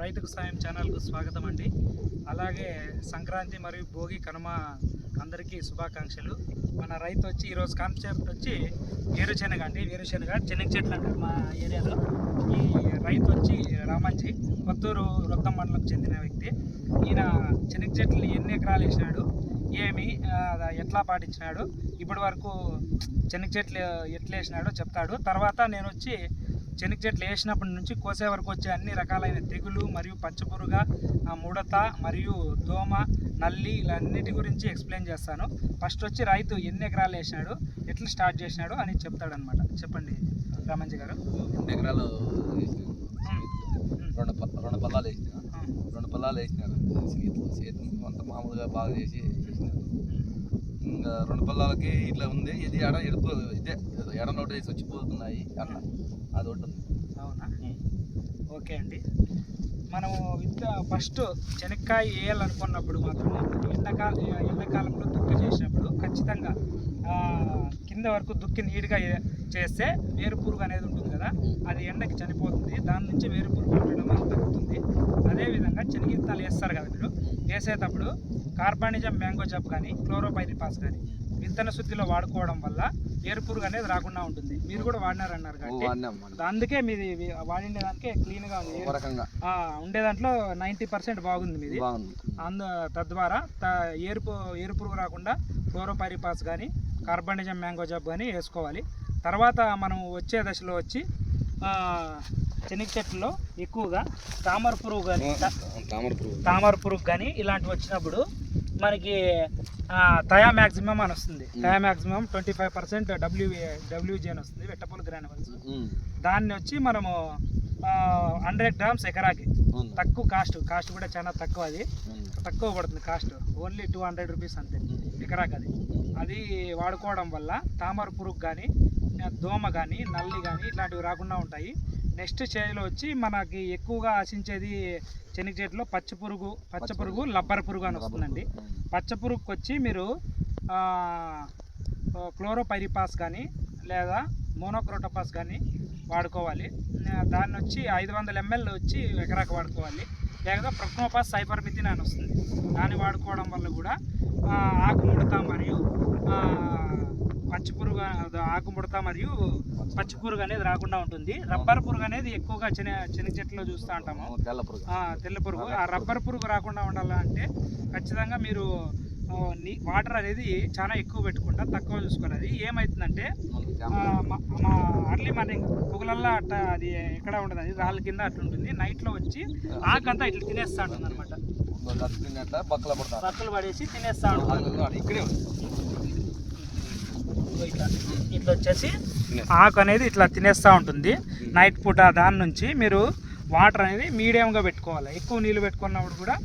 రైతుకు సాయం ఛానల్కు స్వాగతం అండి. అలాగే సంక్రాంతి మరియు భోగి కనుమ అందరికీ శుభాకాంక్షలు. మన రైతు వచ్చి ఈరోజు కాన్సెప్ట్ వచ్చి వేరుశెనగ అండి. వేరుశెనగ చెనగ చెట్లు అంటారు మా ఏరియాలో. ఈ రైతు వచ్చి రామంజీ కొత్తూరు రొత్తం మండలం చెందిన వ్యక్తి. ఈయన చెనగ చెట్లు ఎన్ని ఎకరాలు వేసినాడు? ఏమి ఎట్లా పాటించినాడు? ఇప్పటి వరకు చెనగ చెట్లు ఎట్లా వేసినాడో చెప్తాడు. తర్వాత నేను వచ్చి చెనగ చెట్లు వేసినప్పటి నుంచి కోసే వరకు వచ్చే అన్ని రకాలైన తెగులు మరియు పచ్చపురుగ ముడత మరియు దోమ నల్లి ఇలా అన్నిటి గురించి ఎక్స్ప్లెయిన్ చేస్తాను. ఫస్ట్ వచ్చి రైతు ఎన్ని ఎకరాలు వేసినాడు ఎట్లా స్టార్ట్ చేసినాడు అని చెప్తాడనమాట చెప్పండి రామంజీ గారు. రెండు ఎకరాలు రెండు రెండు పల్లాలు వేసిన రెండు పల్లాలు వేసినారు చేతిలో చేతిని అంత మామూలుగా బాగా చేసి చేసినారు ఇంకా రెండు పల్లాలకి ఇట్లా ఉంది ఇది ఎడ ఎడుపు ఇదే ఎడ నోటు వేసి వచ్చిపోతున్నాయి అట్లా అది ఉంది. అవునా? ఓకే అండి. మనము విత్త ఫస్ట్ శనక్కాయ వేయాలనుకున్నప్పుడు మాత్రం ఎండాకాల ఎండాకాలంలో దుక్కి చేసినప్పుడు ఖచ్చితంగా కింద వరకు దుక్కి నీట్గా చేస్తే వేరు పురుగు అనేది ఉంటుంది కదా అది ఎండకి చనిపోతుంది. దాని నుంచి వేరు పురుగు ఉండడం తగ్గుతుంది. అదేవిధంగా శనగిత్తాలు వేస్తారు కదా మీరు. వేసేటప్పుడు కార్బానిజం మ్యాంగో జబ్ కానీ క్లోరోపైరిపాస్ కానీ విత్తన శుద్ధిలో వాడుకోవడం వల్ల వేరు పురుగు అనేది రాకుండా ఉంటుంది. మీరు కూడా వాడినారన్నారు కాబట్టి అందుకే మీది వాడిండే దానికే క్లీన్గా ఉంది. ఒక రకంగా ఆ, ఉండే దాంట్లో నైంటీ పర్సెంట్ బాగుంది మీది. అందు తద్వారా ఏరుపు ఏరుపురుగు రాకుండా క్లోరోపైరిపాస్ కానీ కార్బనిజం మ్యాంగో జబ్ కానీ వేసుకోవాలి. తర్వాత మనం వచ్చే దశలో వచ్చి శనగ చెట్లలో ఎక్కువగా తామర పురుగు కానీ తామర పురుగు. తామర పురుగు కానీ ఇలాంటివి వచ్చినప్పుడు మనకి థయా మ్యాక్సిమం అని వస్తుంది. థయా maximum twenty five percent W WG అని వస్తుంది. వెట్టపూల గ్రానువల్స్ ఉమ్. దాన్ని వచ్చి మనము హండ్రెడ్ గ్రామ్స్ ఎకరాకి. ఉంది. తక్కువ కాస్ట్ కాస్ట్ కూడా చాలా తక్కువ అది. ఉంది. తక్కువ పడుతుంది cost only two hundred rupees అంతే ఎకరాకి అది. అది వాడుకోవడం వల్ల తామర పురుగు కానీ దోమ కానీ నల్లి కానీ ఇట్లాంటివి రాకుండా ఉంటాయి. నెక్స్ట్ స్టేజ్లో వచ్చి మనకి ఎక్కువగా ఆశించేది శనగ చెట్లో పచ్చ పురుగు పచ్చ పురుగు లబ్బర్ పురుగు అని వస్తుందండి. పచ్చ పురుగుకి వచ్చి మీరు క్లోరోపైరిపాస్ కానీ లేదా మోనోక్రోటోపాస్ కానీ వాడుకోవాలి. దాన్ని వచ్చి ఐదు వందల ఎంఎల్ వచ్చి ఎకరాకు వాడుకోవాలి. లేదా ప్రొక్నోపాస్ సైపర్మిథిన్ అని వస్తుంది. దాన్ని వాడుకోవడం వల్ల కూడా ఆ, ఆకు ముడత మరియు పచ్చి పురుగు ఆకు ముడత మరియు పచ్చి పురుగు అనేది రాకుండా ఉంటుంది. రబ్బర్ పురుగు అనేది ఎక్కువగా చెన శనగ చెట్లో చూస్తూ ఉంటాము. తెల్ల పురుగు. ఆ, తెల్ల పురుగు. ఆ రబ్బర్ పురుగు రాకుండా ఉండాలంటే ఖచ్చితంగా మీరు వాటర్ అనేది చాలా ఎక్కువ పెట్టుకుంటా తక్కువ చూసుకోవాలి. అది ఏమవుతుందంటే మా- అర్లీ మార్నింగ్ పొగలల్లా అట్ట అది ఎక్కడ ఉండదు. అది రాళ్ళ కింద అట్లా ఉంటుంది నైట్లో వచ్చి ఆకంతా ఇట్లా తినేస్తా ఉంటుంది అనమాట బక్కల పడేసి తినేస్తా ఉంటుంది ఇక్కడే ఇట్లా. ఇట్లా వచ్చేసి. ఆకు అనేది ఇట్లా తినేస్తూ ఉంటుంది. నైట్ పూట దాని నుంచి మీరు వాటర్ అనేది మీడియంగా పెట్టుకోవాలి. ఎక్కువ నీళ్ళు పెట్టుకున్నప్పుడు కూడా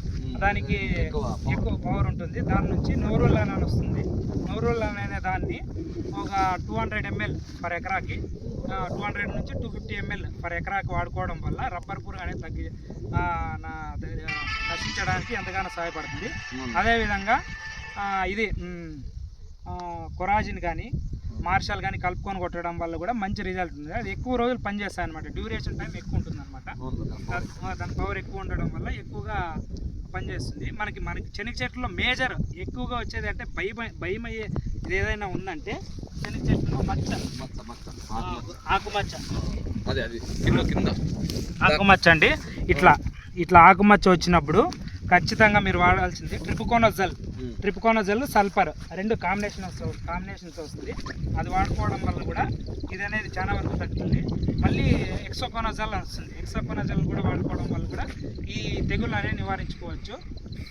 దానికి ఎక్కువ పవర్ ఉంటుంది. దాని నుంచి నోరుల్లాన్ అని వస్తుంది. నోరుల్లాన్ అనే దాన్ని ఒక టూ హండ్రెడ్ ఎంఎల్ పర్ ఎకరాకి టూ హండ్రెడ్ నుంచి టూ ఫిఫ్టీ ఎంఎల్ పర్ ఎకరాకి వాడుకోవడం వల్ల రబ్బర్ పురుగు అనేది తగ్గి నశించడానికి ఎంతగానో సహాయపడుతుంది. అదేవిధంగా ఇది కొరాజిన్ కానీ మార్షల్ కానీ కలుపుకొని కొట్టడం వల్ల కూడా మంచి రిజల్ట్ ఉంది. అది ఎక్కువ రోజులు పనిచేస్తాయి అనమాట డ్యూరేషన్ టైం ఎక్కువ ఉంటుంది అనమాట. దాని పవర్ ఎక్కువ ఉండడం వల్ల ఎక్కువగా పనిచేస్తుంది. మనకి మనకి శనగ చెట్టులో మేజర్ ఎక్కువగా వచ్చేది అంటే భయం భయం అయ్యే ఇది ఏదైనా ఉందంటే శనగ చెట్టులో మచ్చ. ఆకుమచ్చ. అదే అది. కింద కింద. ఆకుమచ్చ అండి. ఇట్లా ఇట్లా ఆకుమచ్చ వచ్చినప్పుడు ఖచ్చితంగా మీరు వాడాల్సింది ట్రిపుకోనోజల్. ట్రిప్కోనజల్ సల్ఫర్ రెండు కాంబినేషన్ కాంబినేషన్స్ వస్తుంది. అది వాడుకోవడం వల్ల కూడా ఇది అనేది చాలా వరకు తగ్గుతుంది. మళ్ళీ ఎక్సోకోనజల్ వస్తుంది. ఎక్సోకోనజల్ కూడా వాడుకోవడం వల్ల కూడా ఈ తెగుళ్ళు అనేది నివారించుకోవచ్చు.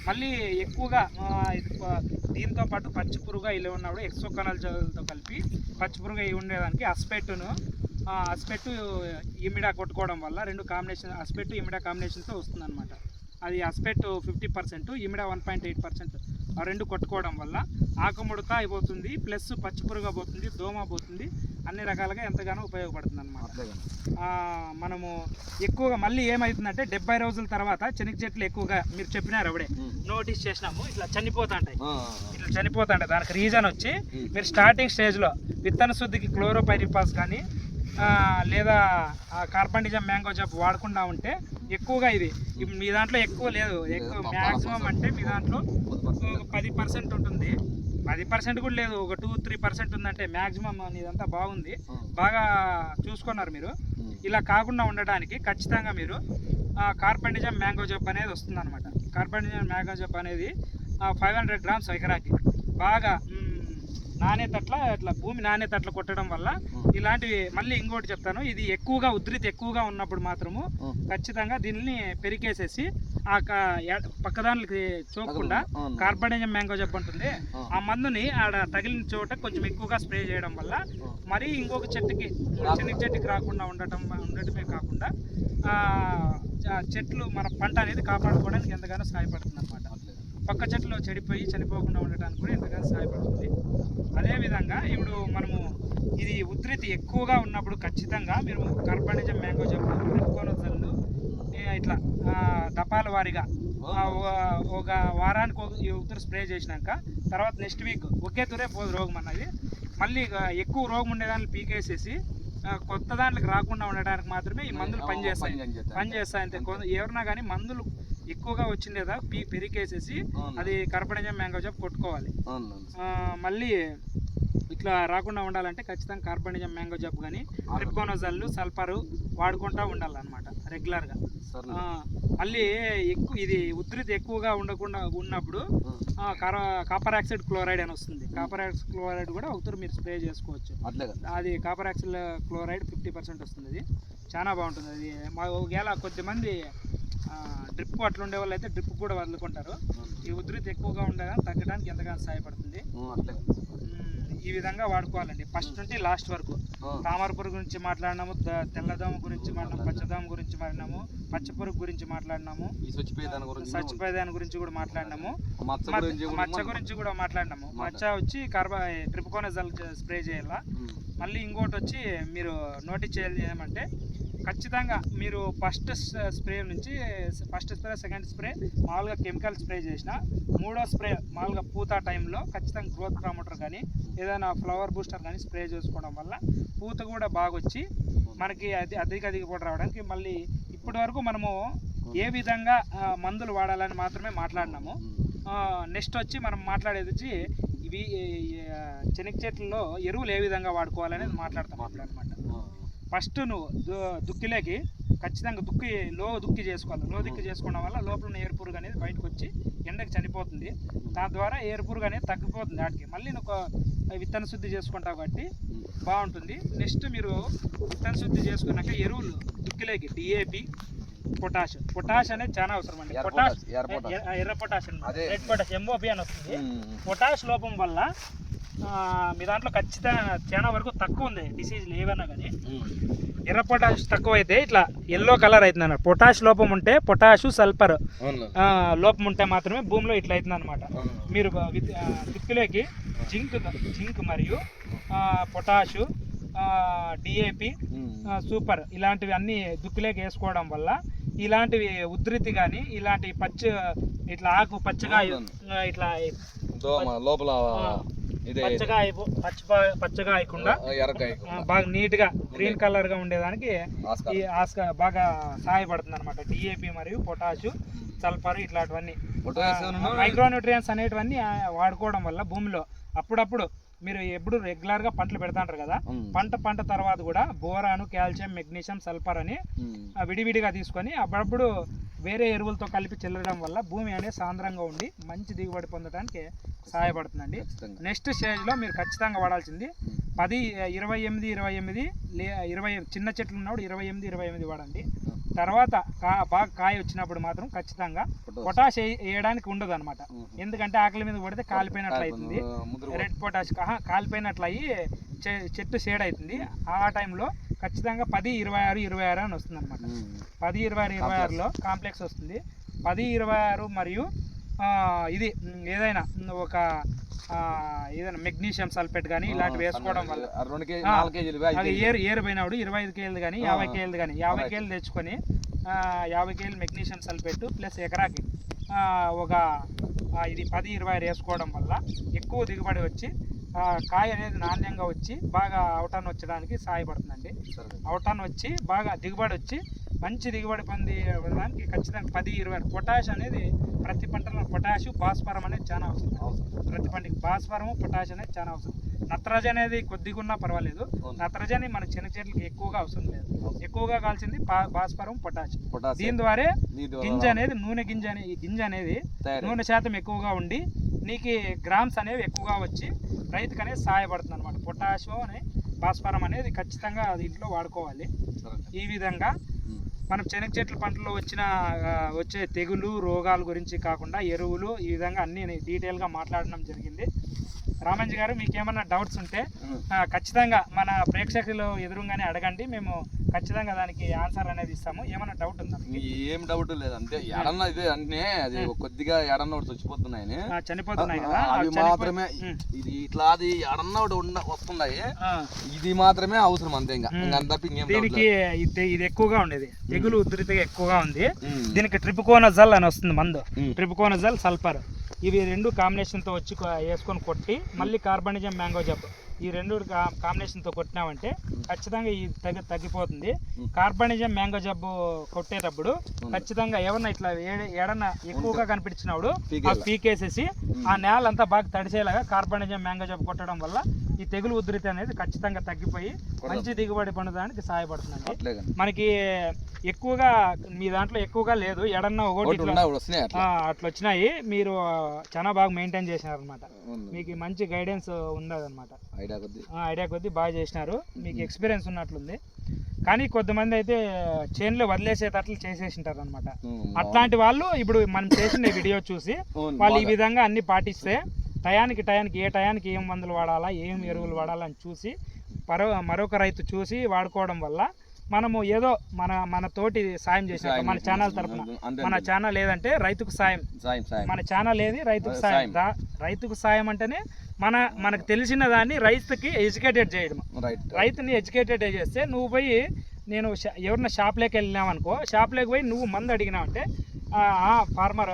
మళ్ళీ ఎక్కువగా దీంతో పాటు పచ్చి పురుగు ఇలా ఉన్నప్పుడు ఎక్సోకోనజల్తో కలిపి పచ్చి పురుగు ఉండేదానికి అస్పెట్టును అస్పెట్టు ఇమిడా కొట్టుకోవడం వల్ల రెండు కాంబినేషన్ అస్పెట్టు ఇమిడా కాంబినేషన్తో వస్తుంది అనమాట అది acephate fifty percent imida one point eight percent ఆ రెండు కొట్టుకోవడం వల్ల ఆకుముడత అయిపోతుంది ప్లస్ పచ్చిపురుగా పోతుంది దోమ పోతుంది అన్ని రకాలుగా ఎంతగానో ఉపయోగపడుతుంది అనమాట. మనము ఎక్కువగా మళ్ళీ ఏమవుతుందంటే డెబ్బై రోజుల తర్వాత శనగ చెట్లు ఎక్కువగా మీరు చెప్పినారు అప్పుడే. నోటీస్ చేసినాము ఇట్లా చనిపోతుంటాయి ఇట్లా చనిపోతుంటాయి దానికి రీజన్ వచ్చి. మీరు స్టార్టింగ్ స్టేజ్లో విత్తన శుద్ధికి క్లోరోపైరిపాస్ కానీ లేదా కార్బండిజం మ్యాంగో జాబ్ వాడకుండా ఉంటే ఎక్కువగా ఇది. మీ దాంట్లో ఎక్కువ లేదు. ఎక్కువ మ్యాక్సిమం అంటే మీ దాంట్లో పది పర్సెంట్ ఉంటుంది. పది పర్సెంట్ కూడా లేదు. ఒక టూ త్రీ పర్సెంట్ ఉందంటే మ్యాక్సిమం ఇదంతా బాగుంది. బాగా చూసుకున్నారు మీరు. ఇలా కాకుండా ఉండడానికి ఖచ్చితంగా మీరు కార్బండిజం మ్యాంగో జబ్ అనేది వస్తుంది అనమాట కార్బండిజం మ్యాంగో జబ్ అనేది ఫైవ్ హండ్రెడ్ గ్రామ్స్ ఎకరాకి బాగా అట్లా ఇట్లా భూమి నాణ్యత అట్లా కొట్టడం వల్ల ఇలాంటివి మళ్ళీ ఇంకోటి చెప్తాను. ఇది ఎక్కువగా ఉధృతి ఎక్కువగా ఉన్నప్పుడు మాత్రము ఖచ్చితంగా దీన్ని పెరికేసేసి ఆ పక్కదానికి చూపకుండా కార్బనిజం మ్యాంగో ఉంటుంది ఆ మందుని ఆడ తగిలిన చోట కొంచెం ఎక్కువగా స్ప్రే చేయడం వల్ల మరీ ఇంకొక చెట్టుకి చిన్న చెట్టుకి రాకుండా ఉండటం ఉండటమే కాకుండా చెట్లు మన పంట అనేది కాపాడుకోవడానికి ఎంతగానో సహాయపడుతుంది అనమాట పక్క చెట్లు చెడిపోయి చనిపోకుండా ఉండటానికి కూడా ఎంతగానో సహాయపడుతుంది. అదేవిధంగా ఇప్పుడు మనము ఇది ఉధృతి ఎక్కువగా ఉన్నప్పుడు ఖచ్చితంగా మీరు కార్బనిజం మ్యాంగో జబ్బు కొనొద్దలు ఇట్లా దపాల వారీగా ఒక- వారానికి ఉత్తర స్ప్రే చేసినాక తర్వాత నెక్స్ట్ వీక్ ఒకే తురే పోదు రోగం అన్నది. మళ్ళీ ఎక్కువ రోగం ఉండే దాంట్లో పీకేసేసి కొత్త దాంట్లోకి రాకుండా ఉండడానికి మాత్రమే ఈ మందులు పనిచేస్తాయి. పనిచేస్తాయి. అంతే. ఎవరన్నా కానీ మందులు ఎక్కువగా వచ్చిందేదా పీ పెరికేసేసి అది కర్పణజం మ్యాంగో జాబ్ కొట్టుకోవాలి. మళ్ళీ ఇట్లా రాకుండా ఉండాలంటే ఖచ్చితంగా కార్బనిజం మ్యాంగో జాబ్ కానీ ట్రిప్కోనోజల్లు సల్ఫరు వాడుకుంటూ ఉండాలన్నమాట రెగ్యులర్గా. మళ్ళీ ఎక్కువ ఇది ఉధృతి ఎక్కువగా ఉండకుండా ఉన్నప్పుడు కాపర్ ఆక్సైడ్ క్లోరైడ్ అని వస్తుంది. కాపర్ ఆక్సైడ్ క్లోరైడ్ కూడా ఒకసారి మీరు స్ప్రే చేసుకోవచ్చు. కదా. అది copper oxide chloride fifty percent వస్తుంది అది. చాలా బాగుంటుంది అది. మా ఒకవేళ కొద్దిమంది డ్రిప్ అట్లా ఉండే వాళ్ళు అయితే డ్రిప్ కూడా వదులుకుంటారు. ఈ ఉధృతి ఎక్కువగా ఉండగా తగ్గడానికి ఎంతగానో సహాయపడుతుంది. ఈ విధంగా వాడుకోవాలండి. ఫస్ట్ నుండి లాస్ట్ వరకు. తామర పురుగు గురించి మాట్లాడినాము తెల్లదోమ గురించి మాట్లాడినాము పచ్చదోమ గురించి మాట్లాడినాము పచ్చ పురుగు గురించి మాట్లాడినాము సచ్చిపోయేదాని గురించి కూడా మాట్లాడినాము. మచ్చ గురించి కూడా మాట్లాడినాము. మచ్చ. వచ్చి కార్బా ట్రిప్కోనజల్ స్ప్రే చేయాలా. మళ్ళీ ఇంకోటి వచ్చి మీరు నోటీస్ చేయాలి ఏమంటే ఖచ్చితంగా మీరు ఫస్ట్ స్ప్రే నుంచి ఫస్ట్ స్ప్రే సెకండ్ స్ప్రే మామూలుగా కెమికల్ స్ప్రే చేసిన మూడో స్ప్రే మామూలుగా పూత టైంలో ఖచ్చితంగా గ్రోత్ ప్రమోటర్ కానీ ఏదైనా ఫ్లవర్ బూస్టర్ కానీ స్ప్రే చేసుకోవడం వల్ల పూత కూడా బాగా వచ్చి మనకి అది అధిక అధిక రావడానికి మళ్ళీ ఇప్పటి వరకు మనము ఏ విధంగా మందులు వాడాలని మాత్రమే మాట్లాడినాము. నెక్స్ట్ వచ్చి మనం మాట్లాడేది వచ్చి ఇవి చెనక్ చెట్లలో ఎరువులు ఏ విధంగా వాడుకోవాలనేది మాట్లాడతాం అప్పుడు అనమాట ఫస్ట్ నువ్వు దు- దుక్కిలోకి ఖచ్చితంగా దుక్కి లో దుక్కి చేసుకోవాలి. లో దుక్కి చేసుకోవడం వల్ల లోపల ఉన్న ఏరు పురుగు అనేది బయటకు వచ్చి ఎండకి చనిపోతుంది. దాని ద్వారా ఏరు పురుగు అనేది తగ్గిపోతుంది వాటికి మళ్ళీ నువ్వు ఒక విత్తన శుద్ధి చేసుకుంటావు కాబట్టి. బాగుంటుంది. నెక్స్ట్ మీరు విత్తన శుద్ధి చేసుకున్నాక ఎరువులు దుక్కిలోకి. DAP potash. పొటాష్ అనేది చాలా అవసరం అండి. పొటాష్ ఎర్ర పొటాష్. రెడ్ పొటాష్ ఎంఓపి అని వస్తుంది. పొటాష్ లోపం వల్ల మీ దాంట్లో ఖచ్చితంగా చాలా వరకు తక్కువ ఉంది డిసీజ్లు ఏవైనా కానీ. ఎర్ర పొటాష్ తక్కువ అయితే ఇట్లా ఎల్లో కలర్ అవుతుంది అన్నమాట పొటాష్ లోపం ఉంటే పొటాషు సల్ఫర్ లోపం ఉంటే మాత్రమే భూమిలో ఇట్లా అవుతుంది అనమాట. మీరు దిక్కులోకి జింక్ జింక్ మరియు పొటాషు డిఏపి. సూపర్ ఇలాంటివి అన్ని దుక్కులోకి వేసుకోవడం వల్ల ఇలాంటివి ఉధృతి కానీ ఇలాంటి పచ్చ ఇట్లా ఆకు పచ్చగా ఇట్లా లోపల పచ్చగా అయిపో పచ్చ పచ్చగా అయకుండా బాగా నీట్గా గ్రీన్ కలర్గా ఉండేదానికి. ఈ ఆస్క బాగా సహాయపడుతుంది అనమాట డిఏపి మరియు పొటాషు సల్ఫర్ ఇట్లాంటివన్నీ. పొటాషియం మైక్రోన్యూట్రియన్స్ అనేటివన్నీ వాడుకోవడం వల్ల భూమిలో అప్పుడప్పుడు మీరు ఎప్పుడు రెగ్యులర్గా పంటలు పెడతాంటారు కదా. పంట పంట తర్వాత కూడా బోరాను కాల్షియం మెగ్నీషియం సల్ఫర్ అని విడివిడిగా తీసుకొని అప్పుడప్పుడు వేరే ఎరువులతో కలిపి చల్లడం వల్ల భూమి అనేది సాంద్రంగా ఉండి మంచి దిగుబడి పొందడానికి సహాయపడుతుందండి. నెక్స్ట్ స్టేజ్లో మీరు ఖచ్చితంగా వాడాల్సింది. పది ఇరవై ఎనిమిది ఇరవై ఎనిమిది లే ఇరవై చిన్న చెట్లు ఉన్నప్పుడు ఇరవై ఎనిమిది ఇరవై ఎనిమిది వాడండి. తర్వాత కా బాగా కాయ వచ్చినప్పుడు మాత్రం ఖచ్చితంగా పొటాష్. పొటాష్ వేయ- వేయడానికి ఉండదు అనమాట. ఎందుకంటే ఆకలి మీద పడితే కాలిపోయినట్లు అవుతుంది. రెడ్ పొటాష్ కాలిపోయినట్లు అయ్యి చెట్టు షేడ్ అవుతుంది. ఆ టైంలో ఖచ్చితంగా పది ఇరవై ఆరు ఇరవై ఆరు అని వస్తుంది అనమాట. పది ఇరవై ఆరు ఇరవై ఆరులో కాంప్లెక్స్ వస్తుంది. పది ఇరవై ఆరు మరియు ఇది ఏదైనా ఒక ఏదైనా మెగ్నీషియం సల్ఫేట్ కానీ ఇలాంటివి వేసుకోవడం వల్ల అది. ఏరు ఏరు పోయినప్పుడు ఇరవై ఐదు కేజీలు కానీ యాభై కేజీలు కానీ యాభై. కేజీలు తెచ్చుకొని యాభై కేజీలు మెగ్నీషియం సల్ఫేట్ ప్లస్ ఎకరాకి ఒక ఇది పది ఇరవై వేసుకోవడం వల్ల ఎక్కువ దిగుబడి వచ్చి కాయ అనేది నాణ్యంగా వచ్చి బాగా అవటాన్ని వచ్చడానికి సహాయపడుతుందండి సరే అవటాన్ని వచ్చి బాగా దిగుబడి వచ్చి మంచి దిగుబడి పొంది దానికి ఖచ్చితంగా పది ఇరవై పొటాష్ అనేది ప్రతి పంటలో పొటాష్ భాస్వరం అనేది చాలా అవసరం. ప్రతి పంటకి భాస్వరం పొటాష్ అనేది చాలా అవసరం. నత్రజని అనేది కొద్దిగా ఉన్నా పర్వాలేదు. నత్రజని మన చిన్న చెట్లకి ఎక్కువగా అవసరం లేదు. ఎక్కువగా కావాల్సింది భా- భాస్వరం పొటాష్. పొటాషియం దీని ద్వారా గింజ అనేది నూనె గింజ అనే ఈ గింజ అనేది నూనె శాతం ఎక్కువగా ఉండి నీకు గ్రామ్స్ అనేవి ఎక్కువగా వచ్చి రైతుకు అనేది సహాయపడుతుంది అనమాట పొటాషియం అనే భాస్వరం అనేది ఖచ్చితంగా అది ఇంట్లో వాడుకోవాలి ఈ విధంగా. మనం శనగ చెట్ల పంటలో వచ్చిన వచ్చే తెగులు రోగాల గురించి కాకుండా ఎరువులు ఈ విధంగా అన్ని డీటెయిల్గా మాట్లాడడం జరిగింది. రామంజీ గారు మీకు ఏమన్నా డౌట్స్ ఉంటే ఖచ్చితంగా మన ప్రేక్షకులు ఎదురుగానే అడగండి. మేము ఖచ్చితంగా దానికి ఆన్సర్ అనేది ఇస్తాము. ఏమన్నా డౌట్ ఉందా? ఏం డౌట్ లేదు. అంతే. ఎడన్న ఇదే అంటే అది కొద్దిగా ఎడన్న ఒకటి చచ్చిపోతున్నాయని. చనిపోతున్నాయి కదా. అవి మాత్రమే. ఇది ఇట్లా అది ఎడన్న ఒకటి వస్తున్నాయి. ఇది మాత్రమే అవసరం అంతే ఇంకా. దీనికి ఇది ఎక్కువగా ఉండేది. తెగులు ఉధృతిగా ఎక్కువగా ఉంది. దీనికి ట్రిపుకోనజల్ అని వస్తుంది మందు. Tebuconazole sulphur. ఇవి రెండు కాంబినేషన్తో వచ్చి వేసుకొని కొట్టి మళ్ళీ కార్బనిజం మ్యాంగో జబ్బు ఈ రెండు కాంబినేషన్తో కొట్టినామంటే ఖచ్చితంగా ఇది తగ్గి తగ్గిపోతుంది. కార్బనిజం మ్యాంగో జబ్బు కొట్టేటప్పుడు. ఖచ్చితంగా ఏమన్నా ఇట్లా ఏడ- ఏడన్నా ఎక్కువగా కనిపించినప్పుడు ఆ. పీకేసేసి. ఆ నేల అంతా బాగా తడిసేలాగా కార్బనిజం మ్యాంగో జబ్బు కొట్టడం వల్ల ఈ తెగులు ఉధృతి అనేది ఖచ్చితంగా తగ్గిపోయి మంచి దిగుబడి పొందడానికి సహాయపడుతుందండి కానీ మనకి ఎక్కువగా మీ దాంట్లో ఎక్కువగా లేదు. ఎడన్నా ఒకటి అట్లా. వచ్చినాయి మీరు చాలా బాగా మెయింటైన్ చేసినారనమాట. మీకు మంచి గైడెన్స్ ఉన్నదన్నమాట ఐడియా కొద్ది. ఐడియా కొద్దీ బాగా చేసినారు. మీకు ఎక్స్పీరియన్స్ ఉన్నట్లుంది. కానీ కొంతమంది అయితే చేన్లో వదిలేసేటట్లు చేసేసింటారు అనమాట అట్లాంటి వాళ్ళు ఇప్పుడు మనం చేసిన వీడియో చూసి వాళ్ళు ఈ. విధంగా అన్ని పాటిస్తే టయానికి టయానికి ఏ టయానికి ఏం మందులు వాడాలా ఏం ఎరువులు వాడాలా అని చూసి మరో మరొక రైతు చూసి వాడుకోవడం వల్ల మనము ఏదో మన మన తోటి సాయం చేసినట్టు మన. ఛానల్ తరపున. అంతే, మన. ఛానల్ ఏదంటే రైతుకు సాయం. మన ఛానల్ ఏది? రైతుకు సాయం. రైతుకు సాయం అంటేనే మన మనకు తెలిసిన దాన్ని రైతుకి ఎడ్యుకేటెడ్ చేయడం. రైతుని ఎడ్యుకేటెడ్ చేస్తే నువ్వు పోయి నేను ఎవరన్నా షాప్లోకి వెళ్ళినావనుకో షాప్లోకి పోయి నువ్వు మందు అడిగినావంటే ఫార్మర్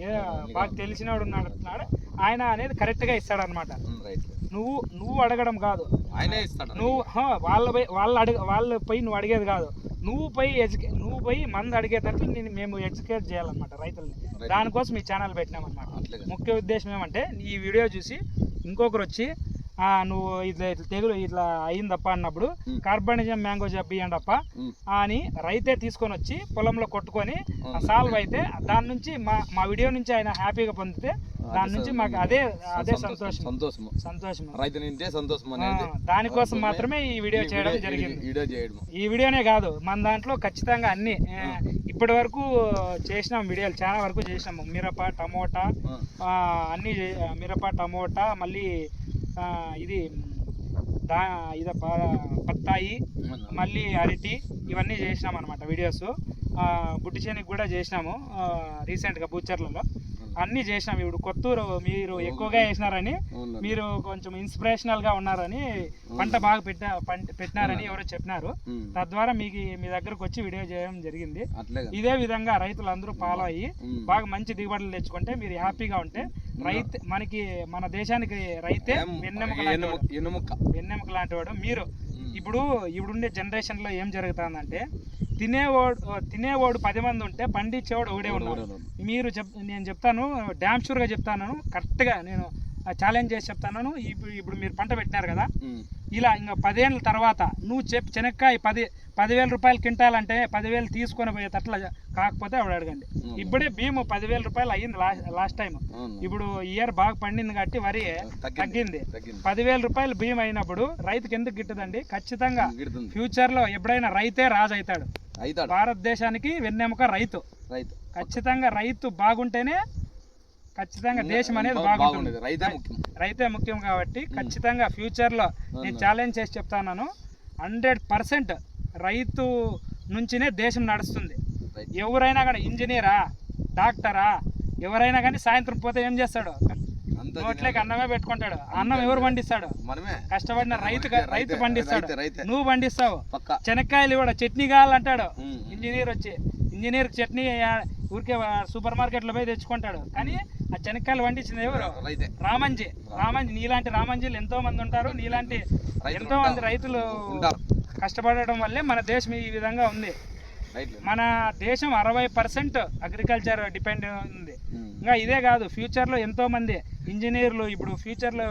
ఏ బాగా తెలిసినవాడు ఉన్నాడు అంటున్నాడు ఆయన అనేది కరెక్ట్గా ఇస్తాడనమాట రైట్ నువ్వు నువ్వు అడగడం కాదు. ఆయనే ఇస్తాడు. నువ్వు హా, వాళ్ళ పోయి వాళ్ళ అడగ వాళ్ళ పోయి నువ్వు అడిగేది కాదు. నువ్వు పోయి ఎడ్యుకే నువ్వు పోయి మంది అడిగేటట్లు నేను మేము ఎడ్యుకేట్ చేయాలన్నమాట రైతుల్ని. దానికోసం ఈ ఛానల్ పెట్టినామన్నమాట. ముఖ్య ఉద్దేశం ఏమంటే ఈ వీడియో చూసి ఇంకొకరు వచ్చి నువ్వు ఇట్లా ఇట్లా తెగులు ఇట్లా అయిందప్ప అన్నప్పుడు. కార్బనిజం మ్యాంగో ఉమ్. అని రైతే తీసుకొని వచ్చి పొలంలో కొట్టుకొని. సాల్వ్ అయితే దాని నుంచి మా మా వీడియో నుంచి ఆయన హ్యాపీగా పొందితే దాని నుంచి మాకు అదే అదే సంతోషం. సంతోషం. సంతోషం రైతు నింటే సంతోషం అనేది దానికోసం మాత్రమే ఈ వీడియో చేయడం జరిగింది. వీడియో చేయడం ఈ వీడియోనే కాదు మన దాంట్లో ఖచ్చితంగా అన్ని ఇప్పటి వరకు చేసినాం వీడియోలు చాలా వరకు చేసినాము. మిరప టమోటా అన్ని మిరప టమోటా మళ్ళీ ఇది దా ఇదప్ప బత్తాయి మళ్ళీ అరటి ఇవన్నీ చేసినాం అనమాట వీడియోస్ బుడ్డి చేనికి కూడా చేసినాము రీసెంట్గా బూచర్లలో. అన్నీ చేసినాం ఇప్పుడు కొత్తూరు మీరు ఎక్కువగా వేసినారని అవును. మీరు కొంచెం ఇన్స్పిరేషనల్గా ఉన్నారని పంట బాగా పెట్టా పంట పెట్టినారని ఎవరో చెప్పినారు. తద్వారా మీకు మీ దగ్గరకు వచ్చి వీడియో చేయడం జరిగింది. ఇదే విధంగా రైతులందరూ ఫాలో అయ్యి. బాగా మంచి దిగుబడులు తెచ్చుకుంటే మీరు హ్యాపీగా ఉంటే రైతు మనకి మన దేశానికి రైతే వెన్నెముక లాంటి వాడు. ఎనుము- ఎనుముక వెన్నెముక లాంటి వాడు మీరు. ఇప్పుడు ఇప్పుడుండే జనరేషన్లో ఏం జరుగుతుందంటే తినేవాడు తినేవాడు పది మంది ఉంటే పండించేవాడు ఒకడే ఉన్నాడు. మీరు చెప్ నేను చెప్తాను డ్యామ్ షూర్గా చెప్తాను కరెక్ట్గా నేను ఛాలెంజ్ చేసి చెప్తాను ఇప్పుడు ఇప్పుడు మీరు పంట పెట్టినారు కదా. ఇలా ఇంకా పదేళ్ళ తర్వాత నువ్వు చెప్ శనక్కాయ పది పదివేల రూపాయలు కింటాలంటే పదివేలు తీసుకొని పోయేటట్ల కాకపోతే ఆవిడ అడగండి. ఇప్పుడే భీము పదివేల రూపాయలు అయ్యింది లాస్ట్ లాస్ట్ టైం. ఇప్పుడు ఇయర్ బాగా పండింది కాబట్టి వరి తగ్గింది. పదివేల రూపాయలు భీమ్ అయినప్పుడు రైతుకి ఎందుకు గిట్టదండి ఖచ్చితంగా. ఫ్యూచర్లో ఎప్పుడైనా రైతే రాజు అవుతాడు భారతదేశానికి వెన్నెముక రైతు. రైతు. ఖచ్చితంగా రైతు బాగుంటేనే ఖచ్చితంగా దేశం అనేది బాగుంటుంది. రైతే ముఖ్యం. రైతే ముఖ్యం కాబట్టి ఖచ్చితంగా ఫ్యూచర్లో నేను ఛాలెంజ్ చేసి చెప్తాను హండ్రెడ్ పర్సెంట్ రైతు నుంచినే దేశం నడుస్తుంది. ఎవరైనా కానీ ఇంజనీరా డాక్టరా ఎవరైనా కానీ సాయంత్రం పోతే ఏం చేస్తాడు? నోట్లోకి అన్నమే పెట్టుకుంటాడు. అన్నం ఎవరు పండిస్తాడు? మనమే. కష్టపడిన రైతు రైతే, పండిస్తాడు. నువ్వు పండిస్తావు. పక్క. శనక్కాయలు కూడా చట్నీ కావాలంటాడు. ఇంజనీర్ వచ్చి ఇంజనీర్ చట్నీ ఊరికే సూపర్ మార్కెట్లో పోయి తెచ్చుకుంటాడు. కానీ ఆ చెనక్కాయలు పండించింది ఎవరు? రామంజీ. రామంజీ. నీలాంటి రామంజీలు ఎంతో మంది ఉంటారు. నీలాంటి ఎంతో మంది. రైతులు కష్టపడడం వల్లే మన దేశం ఈ విధంగా ఉంది. మన దేశం అరవై పర్సెంట్ అగ్రికల్చర్ డిపెండ్ ఉంది. ఇంకా ఇదే కాదు ఫ్యూచర్లో ఎంతో మంది ఇంజనీర్లు ఇప్పుడు ఫ్యూచర్లో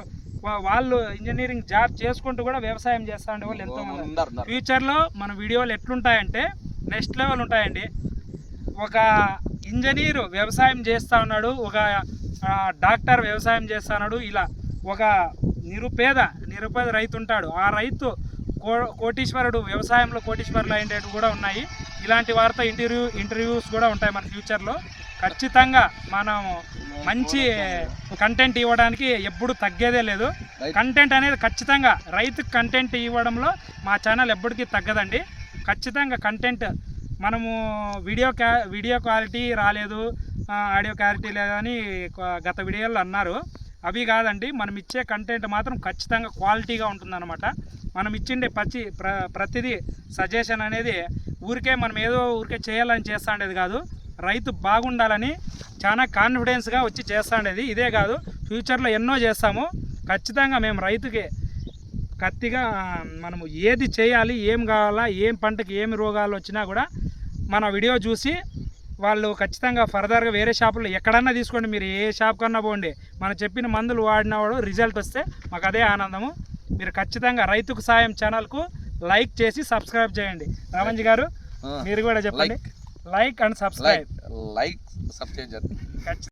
వాళ్ళు ఇంజనీరింగ్ జాబ్ చేసుకుంటూ కూడా వ్యవసాయం చేస్తా ఉండే వాళ్ళు ఎంతో మంది. ఉన్నారు, ఉన్నారు. ఫ్యూచర్లో మన వీడియోలు ఎట్లుంటాయంటే నెక్స్ట్ లెవెల్ ఉంటాయండి. ఒక ఇంజనీర్ వ్యవసాయం చేస్తా ఉన్నాడు ఒక డాక్టర్ వ్యవసాయం చేస్తా ఉన్నాడు ఇలా ఒక నిరుపేద నిరుపేద రైతు ఉంటాడు. ఆ రైతు కో కోటీశ్వరుడు వ్యవసాయంలో కోటీశ్వరులు అయ్యేటట్టు కూడా ఉన్నాయి. ఇలాంటి వారితో ఇంటర్వ్యూ ఇంటర్వ్యూస్ కూడా ఉంటాయి మన ఫ్యూచర్లో ఖచ్చితంగా మనం మంచి కంటెంట్ ఇవ్వడానికి ఎప్పుడు తగ్గేదే లేదు. కంటెంట్ అనేది ఖచ్చితంగా రైతుకు కంటెంట్ ఇవ్వడంలో మా ఛానల్ ఎప్పటికీ తగ్గదండి. ఖచ్చితంగా కంటెంట్ మనము వీడియో క్యా వీడియో క్వాలిటీ రాలేదు ఆడియో క్వాలిటీ లేదని గత వీడియోలో అన్నారు. అవి కాదండి మనం ఇచ్చే కంటెంట్ మాత్రం ఖచ్చితంగా క్వాలిటీగా ఉంటుందన్నమాట. మనం ఇచ్చిండే ప్రతి ప్ర ప్రతిదీ సజెషన్ అనేది ఊరికే మనం ఏదో ఊరికే చేయాలని చేస్తాండేది కాదు. రైతు బాగుండాలని చాలా కాన్ఫిడెన్స్గా వచ్చి చేస్తాండేది. ఇదే కాదు ఫ్యూచర్లో ఎన్నో చేస్తాము ఖచ్చితంగా మేము రైతుకి కత్తిగా మనము ఏది చేయాలి ఏం కావాలా ఏం పంటకి ఏమి రోగాలు వచ్చినా కూడా మన వీడియో చూసి వాళ్ళు ఖచ్చితంగా ఫర్దర్గా వేరే షాపుల్లో ఎక్కడన్నా తీసుకోండి మీరు ఏ షాప్ కన్నా పోండి. మనం చెప్పిన మందులు వాడినవాడు రిజల్ట్ వస్తే మాకు అదే ఆనందము. మీరు ఖచ్చితంగా రైతుకు సాయం ఛానల్కు లైక్ చేసి సబ్స్క్రైబ్ చేయండి. రామంజీ గారు మీరు కూడా చెప్పండి. Like. And subscribe. Like. Subscribe ఖచ్చితంగా